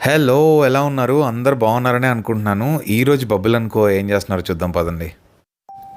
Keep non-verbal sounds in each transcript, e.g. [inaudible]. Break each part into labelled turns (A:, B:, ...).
A: Hello ఎలా ఉన్నారు? అందరు బాగున్నారని అనుకుంటున్నాను. ఈరోజు బబ్బుల్ అనుకో ఏం చేస్తున్నారు చూద్దాం పదండి.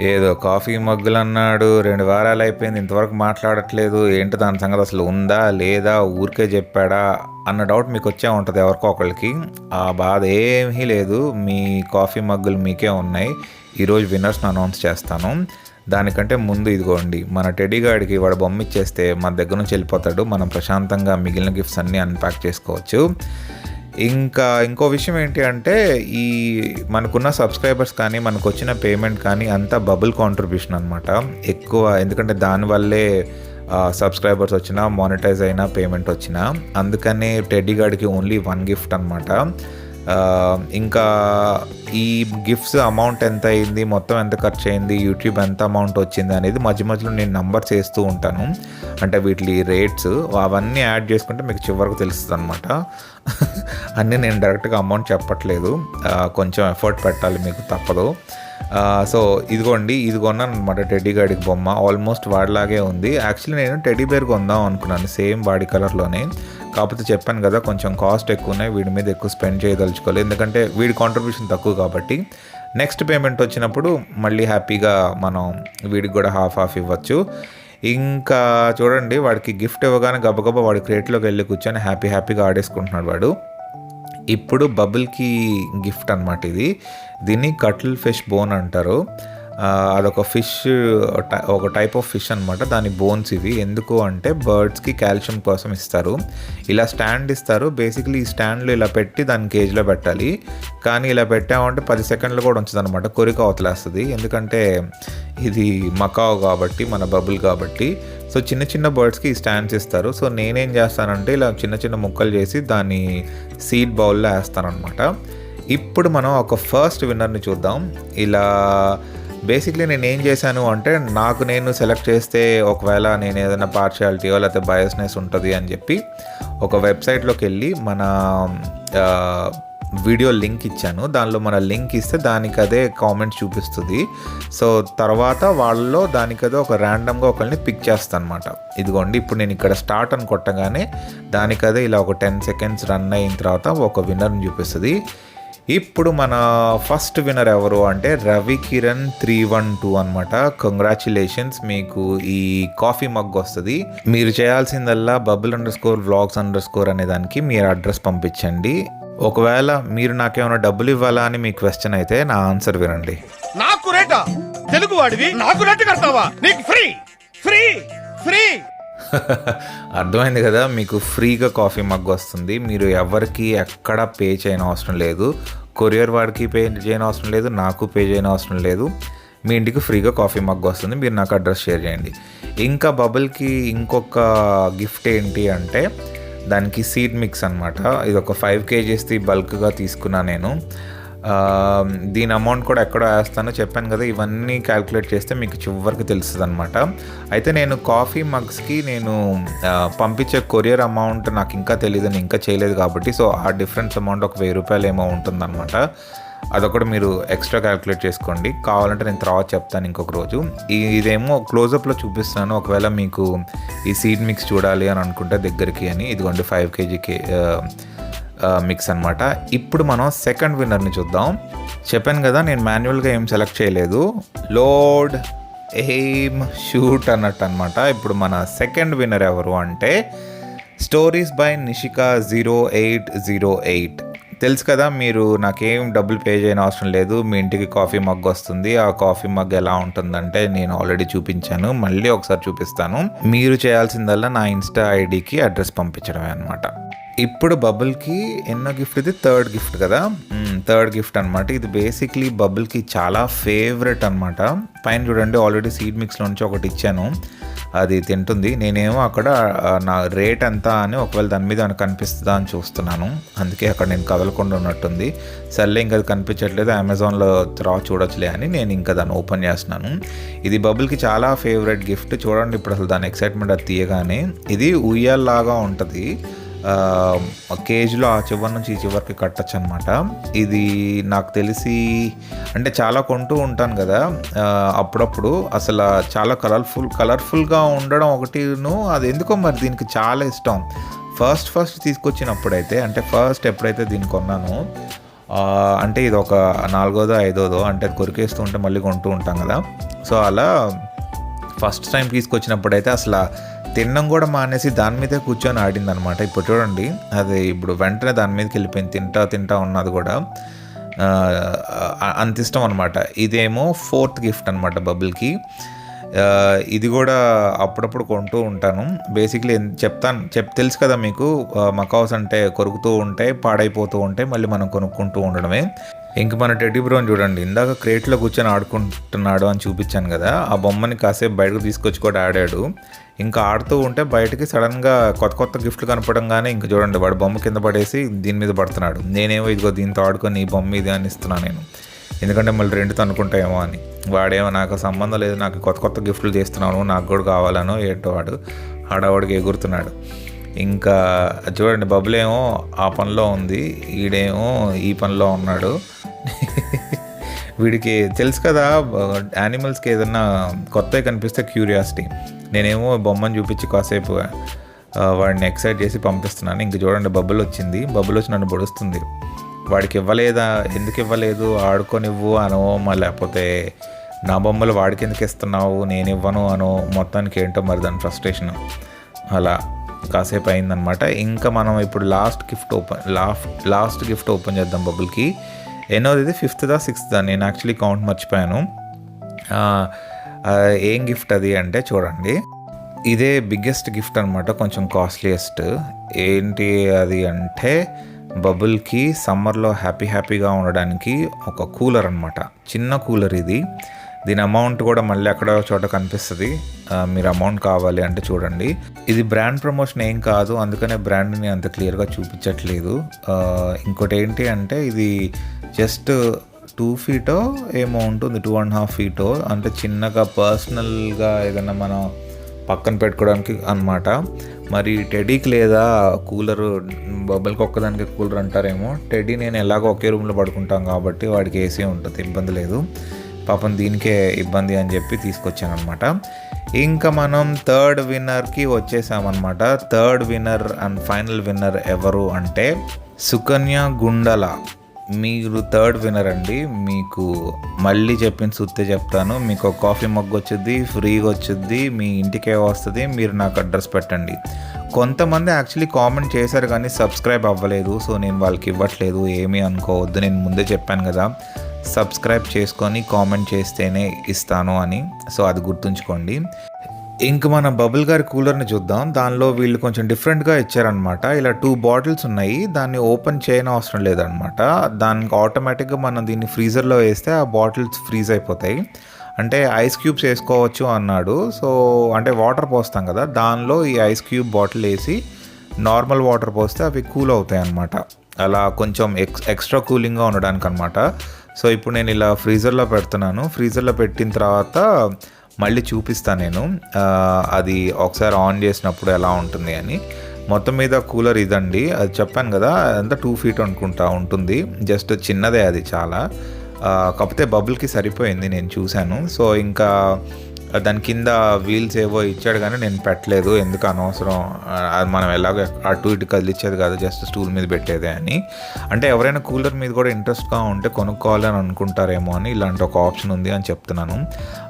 A: ఏదో కాఫీ మగ్గులు అన్నాడు. రెండు వారాలు అయిపోయింది ఇంతవరకు మాట్లాడట్లేదు. ఏంటి దాని సంగతి అసలు ఉందా లేదా ఊరికే చెప్పాడా అన్న డౌట్ మీకు వచ్చే ఉంటుంది ఎవరికో ఒకళ్ళకి. ఆ బాధ ఏమీ లేదు. మీ కాఫీ మగ్గులు మీకే ఉన్నాయి. ఈరోజు విన్నర్స్ని అనౌన్స్ చేస్తాను. దానికంటే ముందు ఇదిగోండి మన టెడీగాడికి వాడు బొమ్మ ఇచ్చేస్తే మన దగ్గర నుంచి వెళ్ళిపోతాడు. మనం ప్రశాంతంగా మిగిలిన గిఫ్ట్స్ అన్నీ అన్పాక్ చేసుకోవచ్చు. ఇంకా ఇంకో విషయం ఏంటి అంటే ఈ మనకున్న సబ్స్క్రైబర్స్ కానీ మనకు వచ్చిన పేమెంట్ కానీ అంతా బబుల్ కాంట్రిబ్యూషన్ అనమాట ఎక్కువ ఎందుకంటే దానివల్లే సబ్స్క్రైబర్స్ వచ్చినా మానిటైజ్ అయినా పేమెంట్ వచ్చినా. అందుకనే టెడ్డీ గార్డ్కి ఓన్లీ వన్ గిఫ్ట్ అనమాట ఇంకా ఈ గిఫ్ట్స్ అమౌంట్ ఎంత అయింది మొత్తం ఎంత ఖర్చు అయింది యూట్యూబ్ ఎంత అమౌంట్ వచ్చింది అనేది మధ్య మధ్యలో నేను నంబర్ చేస్తూ ఉంటాను. అంటే వీటి రేట్స్ అవన్నీ యాడ్ చేసుకుంటే మీకు చివరికి తెలుస్తుంది అనమాట [laughs] అన్నీ నేను డైరెక్ట్గా అమౌంట్ చెప్పట్లేదు. కొంచెం ఎఫర్ట్ పెట్టాలి మీకు తప్పదు. సో ఇదిగోండి ఇది కొన్నాను అనమాట టెడ్డీ గాడికి బొమ్మ. ఆల్మోస్ట్ వాడిలాగే ఉంది. యాక్చువల్లీ నేను టెడ్డీ బేర్ కొందాం అనుకున్నాను సేమ్ బాడీ కలర్లోనే కాకపోతే చెప్పాను కదా కొంచెం కాస్ట్ ఎక్కువ ఉన్నాయి వీడి మీద ఎక్కువ స్పెండ్ చేయదలుచుకోలేదు. ఎందుకంటే వీడి కాంట్రిబ్యూషన్ తక్కువ కాబట్టి. నెక్స్ట్ పేమెంట్ వచ్చినప్పుడు మళ్ళీ హ్యాపీగా మనం వీడికి కూడా హాఫ్ హాఫ్ ఇవ్వచ్చు. ఇంకా చూడండి వాడికి గిఫ్ట్ ఇవ్వగానే గబగబా వాడి క్రేట్లోకి వెళ్ళి కూర్చొని హ్యాపీ హ్యాపీగా ఆడేసుకుంటున్నాడు వాడు. ఇప్పుడు బబుల్కి గిఫ్ట్ అనమాట ఇది. దీన్ని కటిల్ ఫిష్ బోన్ అంటారు. అదొక ఫిష్ ఒక టైప్ ఆఫ్ ఫిష్ అనమాట దాని బోన్స్ ఇవి. ఎందుకు అంటే బర్డ్స్కి కాల్షియం కోసం ఇస్తారు. ఇలా స్టాండ్ ఇస్తారు. బేసిక్లీ ఈ స్టాండ్లో ఇలా పెట్టి దాన్ని కేజ్లో పెట్టాలి. కానీ ఇలా పెట్టామంటే పది సెకండ్లు కూడా ఉంచదు అనమాట కొరిక అవతలేస్తుంది. ఎందుకంటే ఇది మకావ్ కాబట్టి మన బబుల్ కాబట్టి. సో చిన్న చిన్న బర్డ్స్కి ఈ స్టాండ్స్ ఇస్తారు. సో నేనేం చేస్తానంటే ఇలా చిన్న చిన్న ముక్కలు చేసి దాన్ని సీడ్ బౌల్లో వేస్తానమాట ఇప్పుడు మనం ఒక ఫస్ట్ విన్నర్ని చూద్దాం. ఇలా బేసిక్లీ నేను ఏం చేశాను అంటే నాకు నేను సెలెక్ట్ చేస్తే ఒకవేళ నేను ఏదైనా పార్షియాలిటీయో లేకపోతే బయస్నెస్ ఉంటుంది అని చెప్పి ఒక వెబ్సైట్లోకి వెళ్ళి మన వీడియో లింక్ ఇచ్చాను. దానిలో మన లింక్ ఇస్తే దానికి అదే కామెంట్స్ చూపిస్తుంది. సో తర్వాత వాళ్ళలో దానికి అదే ఒక ర్యాండమ్గా ఒకరిని పిక్ చేస్తాను అనమాట ఇదిగోండి ఇప్పుడు నేను ఇక్కడ స్టార్ట్ అని కొట్టగానే దానికదే ఇలా ఒక టెన్ సెకండ్స్ రన్ అయిన తర్వాత ఒక విన్నర్ని చూపిస్తుంది. ఇప్పుడు మన ఫస్ట్ విన్నర్ ఎవరు అంటే Ravi Kiran three one two అనమాట కంగ్రాచులేషన్స్ మీకు ఈ కాఫీ మగ్ వస్తుంది. మీరు చేయాల్సిందల్లా bubble underscore vlogs underscore అనే దానికి మీరు అడ్రస్ పంపించండి. ఒకవేళ మీరు నాకేమైనా డబ్బులు ఇవ్వాలా అని మీ క్వశ్చన్ అయితే నా ఆన్సర్ వినండి.
B: నాకు రేటా తెలుగు వాడివి నాకు రేటు కడతావా? నీకు ఫ్రీ ఫ్రీ ఫ్రీ
A: అర్థమైంది కదా మీకు ఫ్రీగా కాఫీ మగ్ వస్తుంది. మీరు ఎవరికి ఎక్కడ పే చేయని అవసరం లేదు. కొరియర్ వాడికి పే చేయని అవసరం లేదు నాకు పే చేయని అవసరం లేదు. మీ ఇంటికి ఫ్రీగా కాఫీ మగ్ వస్తుంది. మీరు నాకు అడ్రస్ షేర్ చేయండి. ఇంకా బబుల్కి ఇంకొక గిఫ్ట్ ఏంటి అంటే దానికి సీడ్ మిక్స్ అనమాట ఇది ఒక ఫైవ్ కేజీస్ది బల్క్గా తీసుకున్నా నేను. దీని అమౌంట్ కూడా ఎక్కడో వేస్తానో చెప్పాను కదా ఇవన్నీ క్యాలిక్యులేట్ చేస్తే మీకు చివరికి తెలుస్తుంది అనమాట అయితే నేను కాఫీ మగ్స్కి నేను పంపించే కొరియర్ అమౌంట్ నాకు ఇంకా తెలియదు నేను ఇంకా చేయలేదు కాబట్టి సో ఆ డిఫరెన్స్ అమౌంట్ ఒక వెయ్యి రూపాయలు ఏమో ఉంటుందన్నమాట. అదొకటి మీరు ఎక్స్ట్రా క్యాలిక్యులేట్ చేసుకోండి. కావాలంటే నేను తర్వాత చెప్తాను ఇంకొక రోజు. ఇదేమో క్లోజప్లో చూపిస్తాను. ఒకవేళ మీకు ఈ సీడ్ మిక్స్ చూడాలి అని అనుకుంటే దగ్గరికి అని. ఇదిగోండి ఫైవ్ కేజీకి మిక్స్ అన్నమాట. ఇప్పుడు మనం సెకండ్ విన్నర్ని చూద్దాం. చెప్పాను కదా నేను మాన్యువల్గా ఏం సెలెక్ట్ చేయలేదు. లోడ్ ఎయిమ్ షూట్ అన్నట్టు అనమాట ఇప్పుడు మన సెకండ్ విన్నర్ ఎవరు అంటే stories by Nishika zero eight zero eight తెలుసు కదా మీరు నాకేం డబ్బులు పే చేయని అవసరం లేదు. మీ ఇంటికి కాఫీ మగ్ వస్తుంది. ఆ కాఫీ మగ్ ఎలా ఉంటుందంటే నేను ఆల్రెడీ చూపించాను. మళ్ళీ ఒకసారి చూపిస్తాను. మీరు చేయాల్సిందల్లా నా ఇన్స్టా ఐడికి అడ్రస్ పంపించడమే అనమాట ఇప్పుడు బబుల్కి ఎన్నో గిఫ్ట్ ఇది థర్డ్ గిఫ్ట్ కదా? థర్డ్ గిఫ్ట్ అనమాట ఇది బేసిక్లీ బబుల్కి చాలా ఫేవరెట్ అనమాట పైన చూడండి ఆల్రెడీ సీడ్ మిక్స్లో నుంచి ఒకటి ఇచ్చాను. అది తింటుంది. నేనేమో అక్కడ నా రేట్ ఎంత అని ఒకవేళ దాని మీద కనిపిస్తుందా అని చూస్తున్నాను. అందుకే అక్కడ నేను కదలకుండా ఉన్నట్టుంది. సర్లే ఇంకా అది కనిపించట్లేదు. అమెజాన్లో తర్వాత చూడొచ్చులే అని నేను ఇంకా దాన్ని ఓపెన్ చేస్తున్నాను. ఇది బబుల్కి చాలా ఫేవరెట్ గిఫ్ట్. చూడండి ఇప్పుడు అసలు దాని ఎక్సైట్మెంట్ అది తీయగానే. ఇది ఉయ్యాల్లాగా ఉంటుంది. కేజీలో ఆ చివరి నుంచి ఈ చివరికి కట్టచ్చు అనమాట ఇది నాకు తెలిసి అంటే చాలా కొంటూ ఉంటాను కదా అప్పుడప్పుడు అసలు చాలా కలర్ఫుల్ కలర్ఫుల్గా ఉండడం ఒకటిను అది ఎందుకో మరి దీనికి చాలా ఇష్టం. ఫస్ట్ ఫస్ట్ తీసుకొచ్చినప్పుడైతే అంటే ఫస్ట్ ఎప్పుడైతే దీన్ని కొన్నానో అంటే ఇది ఒక నాలుగోదో ఐదోదో అంటే అది కొరికేస్తూ ఉంటే మళ్ళీ కొంటూ ఉంటాం కదా. సో అలా ఫస్ట్ టైం తీసుకొచ్చినప్పుడు అయితే అసలు తినడం కూడా మానేసి దాని మీదే కూర్చొని ఆడింది అనమాట ఇప్పుడు చూడండి అది ఇప్పుడు వెంటనే దాని మీదకి వెళ్ళిపోయింది. తింటా తింటా ఉన్నది కూడా. అంత ఇష్టం అనమాట ఇదేమో ఫోర్త్ గిఫ్ట్ అనమాట బబుల్కి. ఇది కూడా అప్పుడప్పుడు కొంటూ ఉంటాను. బేసిక్లీ చెప్తాను చెప్ తెలుసు కదా మీకు మకాస్ అంటే కొరుకుతూ ఉంటాయి పాడైపోతూ ఉంటాయి మళ్ళీ మనం కొనుక్కుంటూ ఉండడమే. ఇంక మన టెడ్డీ బ్రోన్ చూడండి ఇందాక క్రేట్లో కూర్చొని ఆడుకుంటున్నాడు అని చూపించాను కదా ఆ బొమ్మని కాసేపు బయటకు తీసుకొచ్చి కూడా ఆడాడు. ఇంకా ఆడుతూ ఉంటే బయటకి సడన్గా కొత్త కొత్త గిఫ్ట్లు కనపడంగానే ఇంకా చూడండి వాడు బొమ్మ కింద పడేసి దీని మీద పడుతున్నాడు. నేనేమో ఇదిగో దీంతో ఆడుకొని ఈ బొమ్మ ఇది అని ఇస్తున్నాను నేను. ఎందుకంటే మళ్ళీ రెండు తనుకుంటాయేమో అని. వాడేమో నాకు సంబంధం లేదు నాకు కొత్త కొత్త గిఫ్ట్లు చేస్తున్నాను నాకు కూడా కావాలను ఏంటో వాడు ఆడవాడికి ఎగురుతున్నాడు. ఇంకా చూడండి బబుల్ ఏమో ఆ పనిలో ఉంది ఈడేమో ఈ పనిలో ఉన్నాడు. వీడికి తెలుసు కదా యానిమల్స్కి ఏదన్నా కొత్తవి కనిపిస్తే క్యూరియాసిటీ నేనేమో బొమ్మను చూపించి కాసేపు వాడిని ఎక్సైట్ చేసి పంపిస్తున్నాను. ఇంక చూడండి బబుల్ వచ్చింది బబుల్ వచ్చి నన్ను పొడుస్తుంది. వాడికి ఇవ్వలేదా? ఎందుకు ఇవ్వలేదు? ఆడుకొనివ్వు అనో మా లేకపోతే నా బొమ్మలు వాడికి ఎందుకు ఇస్తున్నావు? నేను ఇవ్వను అనో మొత్తానికి ఏంటో మరి దాని ఫ్రస్ట్రేషన్ అలా కాసేపు అయిందనమాట ఇంకా మనం ఇప్పుడు last gift open last last gift open చేద్దాం బబుల్కి. ఎన్నోది ఇది ఫిఫ్త్దా సిక్స్త్దా నేను యాక్చువల్లీ కౌంట్ మర్చిపోయాను. ఏం గిఫ్ట్ అది అంటే చూడండి. ఇదే బిగ్గెస్ట్ గిఫ్ట్ అనమాట కొంచెం కాస్ట్లీయెస్ట్ ఏంటి అది అంటే బబుల్కి సమ్మర్లో హ్యాపీ హ్యాపీగా ఉండడానికి ఒక కూలర్ అనమాట చిన్న కూలర్ ఇది. దీని అమౌంట్ కూడా మళ్ళీ అక్కడ చోట కనిపిస్తుంది. మీరు అమౌంట్ కావాలి అంటే చూడండి. ఇది బ్రాండ్ ప్రమోషన్ ఏం కాదు. అందుకనే బ్రాండ్ని అంత క్లియర్గా చూపించట్లేదు. ఇంకోటి ఏంటి అంటే ఇది జస్ట్ టూ ఫీటో ఏమో ఉంటుంది. టూ అండ్ హాఫ్ ఫీటో. అంటే చిన్నగా పర్సనల్గా ఏదైనా మనం పక్కన పెట్టుకోవడానికి అన్నమాట. మరి టెడీకి లేదా కూలర్ బొబ్బలకి ఒక్కదానికి కూలర్ అంటారేమో. టెడీ నేను ఎలాగో ఒకే రూమ్లో పడుకుంటాం కాబట్టి వాడికి ఏసీ ఉంటుంది ఇబ్బంది లేదు. పాపం దీనికే ఇబ్బంది అని చెప్పి తీసుకొచ్చాను అనమాట ఇంకా మనం థర్డ్ విన్నర్కి వచ్చేసామన్నమాట. Third winner and final winner ఎవరు అంటే సుకన్య గుండల. మీరు థర్డ్ విన్నర్ అండి. మీకు మళ్ళీ చెప్పిన సుత్తే చెప్తాను. మీకు ఒక కాఫీ మొగ్గు వచ్చింది ఫ్రీగా వచ్చింది మీ ఇంటికే వస్తుంది మీరు నాకు అడ్రస్ పెట్టండి. కొంతమంది యాక్చువల్లీ కామెంట్ చేశారు కానీ సబ్స్క్రైబ్ అవ్వలేదు. సో నేను వాళ్ళకి ఇవ్వట్లేదు. ఏమీ అనుకోవద్దు. నేను ముందే చెప్పాను కదా. సబ్స్క్రైబ్ చేసుకొని కామెంట్ చేస్తేనే ఇస్తాను అని. సో అది గుర్తుంచుకోండి. ఇంక మన బబుల్ గారి కూలర్ని చూద్దాం. దానిలో వీళ్ళు కొంచెం డిఫరెంట్గా ఇచ్చారనమాట ఇలా టూ బాటిల్స్ ఉన్నాయి. దాన్ని ఓపెన్ చేయని అవసరం లేదనమాట దానికి ఆటోమేటిక్గా మనం దీన్ని ఫ్రీజర్లో వేస్తే ఆ బాటిల్స్ ఫ్రీజ్ అయిపోతాయి. అంటే ఐస్ క్యూబ్స్ వేసుకోవచ్చు అన్నాడు. సో అంటే వాటర్ పోస్తాం కదా. దానిలో ఈ ఐస్ క్యూబ్ బాటిల్ వేసి నార్మల్ వాటర్ పోస్తే అవి కూల్ అవుతాయి అన్నమాట. అలా కొంచెం ఎక్స్ ఎక్స్ట్రా కూలింగ్గా ఉండడానికి అనమాట సో ఇప్పుడు నేను ఇలా ఫ్రీజర్లో పెడుతున్నాను. ఫ్రీజర్లో పెట్టిన తర్వాత మళ్ళీ చూపిస్తాను నేను. అది ఒకసారి ఆన్ చేసినప్పుడు ఎలా ఉంటుంది అని. మొత్తం మీద కూలర్ ఇదండి. అది చెప్పాను కదా అంతా టూ ఫీట్ అనుకుంటా ఉంటుంది. జస్ట్ చిన్నదే అది చాలా. కాకపోతే బబుల్కి సరిపోయింది నేను చూశాను. సో ఇంకా దాని కింద వీల్స్ ఏవో ఇచ్చాడు కానీ నేను పెట్టలేదు. ఎందుకు అనవసరం? అది మనం ఎలాగో అటు ఇటు కదిలిచ్చేది కాదు జస్ట్ స్టూల్ మీద పెట్టేదే అని. అంటే ఎవరైనా కూలర్ మీద కూడా ఇంట్రెస్ట్గా ఉంటే కొనుక్కోవాలని అనుకుంటారేమో అని ఇలాంటి ఒక ఆప్షన్ ఉంది అని చెప్తున్నాను.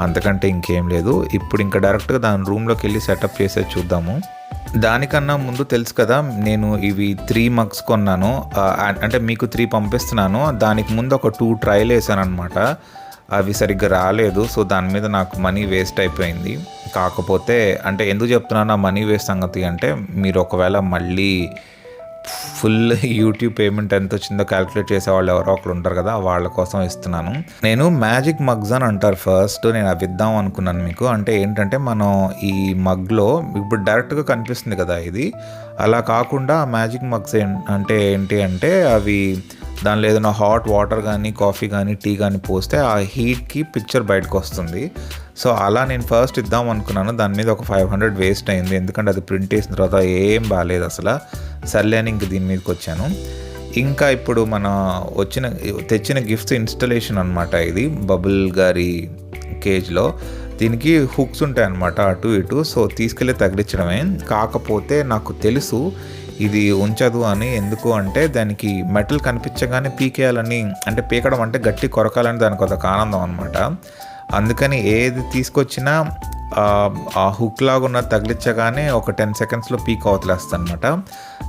A: అంతకంటే ఇంకేం లేదు. ఇప్పుడు ఇంకా డైరెక్ట్గా దాని రూమ్లోకి వెళ్ళి సెటప్ చేసేది చూద్దాము. దానికన్నా ముందు తెలుసు కదా నేను ఇవి త్రీ మగ్స్ కొన్నాను. అంటే మీకు త్రీ పంపిస్తున్నాను. దానికి ముందు ఒక టూ ట్రయల్ వేసాను అనమాట అవి సరిగ్గా రాలేదు. సో దాని మీద నాకు మనీ వేస్ట్ అయిపోయింది. కాకపోతే అంటే ఎందుకు చెప్తున్నాను ఆ మనీ వేస్ట్ సంగతి అంటే మీరు ఒకవేళ మళ్ళీ ఫుల్ యూట్యూబ్ పేమెంట్ ఎంత వచ్చిందో క్యాలిక్యులేట్ చేసే వాళ్ళు ఎవరో ఒకరు ఉంటారు కదా వాళ్ళ కోసం ఇస్తున్నాను. నేను మ్యాజిక్ మగ్స్ అని అంటారు ఫస్ట్. నేను అవి ఇద్దాం అనుకున్నాను మీకు. అంటే ఏంటంటే మనం ఈ మగ్లో ఇప్పుడు డైరెక్ట్గా కనిపిస్తుంది కదా ఇది. అలా కాకుండా మ్యాజిక్ మగ్స్ అంటే ఏంటి అంటే అవి దానిలో ఏదైనా హాట్ వాటర్ కానీ కాఫీ కానీ టీ కానీ పోస్తే ఆ హీట్కి పిక్చర్ బయటకు వస్తుంది సో అలా నేను ఫస్ట్ ఇద్దాం అనుకున్నాను. దాని మీద ఒక ఫైవ్ హండ్రెడ్ వేస్ట్ అయింది. ఎందుకంటే అది ప్రింట్ చేసిన తర్వాత ఏం బాగాలేదు అసలు. సర్లే అని ఇంక దీని మీదకి వచ్చాను ఇంకా ఇప్పుడు మన వచ్చిన తెచ్చిన గిఫ్ట్స్ ఇన్స్టలేషన్ అనమాట ఇది. బబుల్ గారి కేజ్లో దీనికి హుక్స్ ఉంటాయి అన్నమాట అటు ఇటు. సో తీసుకెళ్ళి తగిలించడమే. కాకపోతే నాకు తెలుసు ఇది ఉంచదు అని ఎందుకు అంటే దానికి మెటల్ కనిపించగానే పీకేయాలని అంటే పీకడం అంటే గట్టి కొరకాలని దానికి ఒక ఆనందం అనమాట అందుకని ఏది తీసుకొచ్చినా ఆ- హుక్ లాగా ఉన్న తగిలించగానే ఒక టెన్ సెకండ్స్లో పీక్ అవతలేస్తాను అనమాట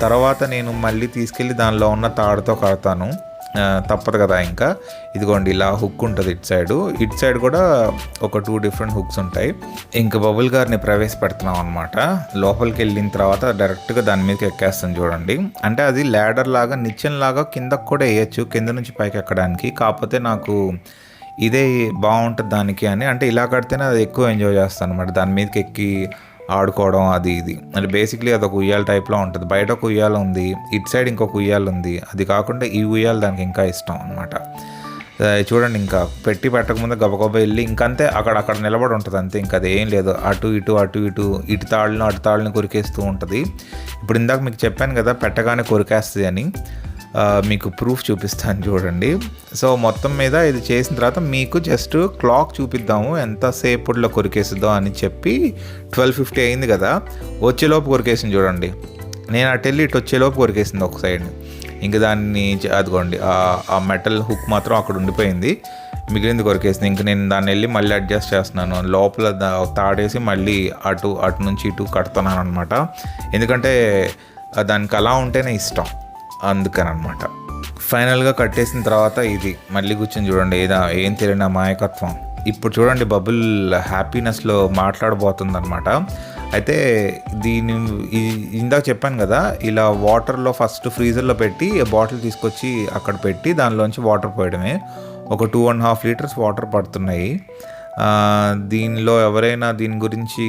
A: తర్వాత నేను మళ్ళీ తీసుకెళ్ళి దానిలో ఉన్న తాడుతో కడతాను. తప్పదు కదా ఇంకా. ఇదిగోండి ఇలా హుక్ ఉంటుంది ఇటు సైడ్ ఇటు సైడ్ కూడా ఒక టూ డిఫరెంట్ హుక్స్ ఉంటాయి. ఇంకా బబుల్ గారిని ప్రవేశపెడుతున్నాం అనమాట లోపలికి వెళ్ళిన తర్వాత డైరెక్ట్గా దాని మీదకి ఎక్కేస్తాను చూడండి. అంటే అది ల్యాడర్ లాగా నిచ్చెన్ లాగా కిందకు కూడా వేయచ్చు. కింద నుంచి పైకి ఎక్కడానికి. కాకపోతే నాకు ఇదే బాగుంటుంది దానికి అని. అంటే ఇలా కడితేనే అది ఎక్కువ ఎంజాయ్ చేస్తాను అనమాట దాని మీదకి ఎక్కి ఆడుకోవడం అది ఇది. అంటే బేసిక్లీ అది ఒక ఉయ్యాల టైప్లో ఉంటుంది. బయట ఒక ఉయ్యాల ఉంది ఇటు సైడ్ ఇంకొక ఉయ్యాల ఉంది. అది కాకుండా ఈ ఉయ్యాల దానికి ఇంకా ఇష్టం అనమాట చూడండి ఇంకా పెట్టి పెట్టకముందు గబగబ వెళ్ళి ఇంకంతే అక్కడ అక్కడ నిలబడి ఉంటుంది అంతే. ఇంకా అది ఏం లేదు. అటు ఇటు అటు ఇటు ఇటు తాళ్ళను అటు తాళ్ళని కొరికేస్తూ ఉంటుంది. ఇప్పుడు ఇందాక మీకు చెప్పాను కదా పెట్టగానే కొరికేస్తుంది అని. మీకు ప్రూఫ్ చూపిస్తాను చూడండి. సో మొత్తం మీద ఇది చేసిన తర్వాత మీకు జస్ట్ క్లాక్ చూపిద్దాము. ఎంతసేపట్లో కొరికేస్తుందో అని చెప్పి ట్వెల్వ్ ఫిఫ్టీ అయింది కదా. వచ్చేలోపు కొరికేసింది చూడండి. నేను అటు వెళ్ళి ఇటు వచ్చేలోపు కొరికేసింది ఒక సైడ్ ఇంక దాన్ని అదిగోండి. ఆ- మెటల్ హుక్ మాత్రం అక్కడ ఉండిపోయింది. మిగిలింది కొరికేసింది. ఇంక నేను దాన్ని వెళ్ళి మళ్ళీ అడ్జస్ట్ చేస్తున్నాను. లోపల తాడేసి మళ్ళీ అటు అటు నుంచి ఇటు కడుతున్నాను అనమాట ఎందుకంటే దానికి అలా ఉంటేనే ఇష్టం. అందుకని అనమాట ఫైనల్గా కట్టేసిన తర్వాత ఇది మళ్ళీ కూర్చొని చూడండి ఏదా ఏం తెలియని మాయకత్వం ఇప్పుడు చూడండి బబుల్ హ్యాపీనెస్లో మాట్లాడబోతుంది అనమాట అయితే దీని ఇందాక చెప్పాను కదా ఇలా వాటర్లో ఫస్ట్ ఫ్రీజర్లో పెట్టి బాటిల్ తీసుకొచ్చి అక్కడ పెట్టి దానిలోంచి వాటర్ పోయడమే. ఒక two and half litres water పడుతున్నాయి. దీనిలో ఎవరైనా దీని గురించి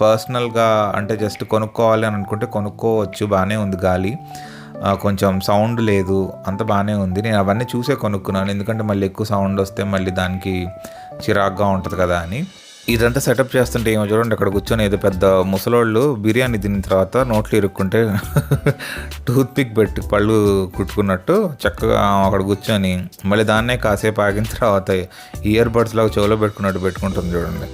A: పర్సనల్గా అంటే జస్ట్ కొనుక్కోవాలి అని అనుకుంటే కొనుక్కోవచ్చు బాగానే ఉంది గాలి. కొంచెం సౌండ్ లేదు అంత బాగానే ఉంది. నేను అవన్నీ చూసే కొనుక్కున్నాను. ఎందుకంటే మళ్ళీ ఎక్కువ సౌండ్ వస్తే మళ్ళీ దానికి చిరాగ్గా ఉంటుంది కదా అని. ఇదంతా సెటప్ చేస్తుంటే ఏమో చూడండి అక్కడ కూర్చొని ఏదో పెద్ద ముసలోళ్ళు బిర్యానీ తిన్న తర్వాత నోట్లు ఇరుక్కుంటే [laughs] టూత్ పిక్ పెట్టి పళ్ళు కుట్టుకున్నట్టు చక్కగా అక్కడ కూర్చొని మళ్ళీ దాన్నే కాసేపు ఆగిన తర్వాత ఇయర్ బడ్స్ లాగా చెవులో పెట్టుకున్నట్టు పెట్టుకుంటుంది చూడండి.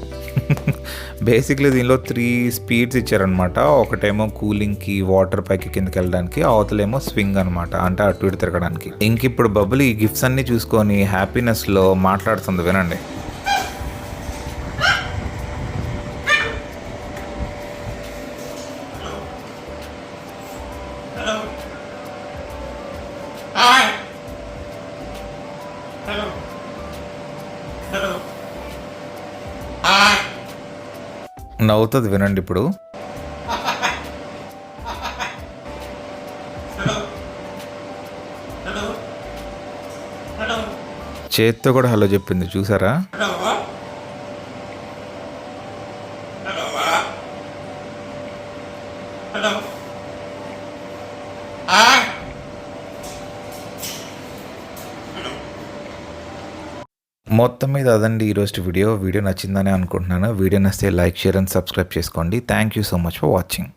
A: బేసిక్లీ దీనిలో త్రీ స్పీడ్స్ ఇచ్చారనమాట ఒకటేమో కూలింగ్కి వాటర్ పైకి కిందకి వెళ్ళడానికి అవతలేమో స్వింగ్ అనమాట అంటే అటు ఇటు తిరగడానికి. ఇంక ఇప్పుడు బబుల్ ఈ గిఫ్ట్స్ అన్ని చూసుకొని హ్యాపీనెస్లో మాట్లాడుతుంది వినండి. నవ్వుతుంది వినండి ఇప్పుడు. చేత్తో కూడా హలో చెప్పింది చూసారా? మొత్తం మీద అదండి ఈరోజు వీడియో. వీడియో నచ్చిందని అనుకుంటున్నాను. వీడియో నచ్చితే లైక్ షేర్ అండ్ సబ్స్క్రైబ్ చేసుకోండి. Thank you so much for watching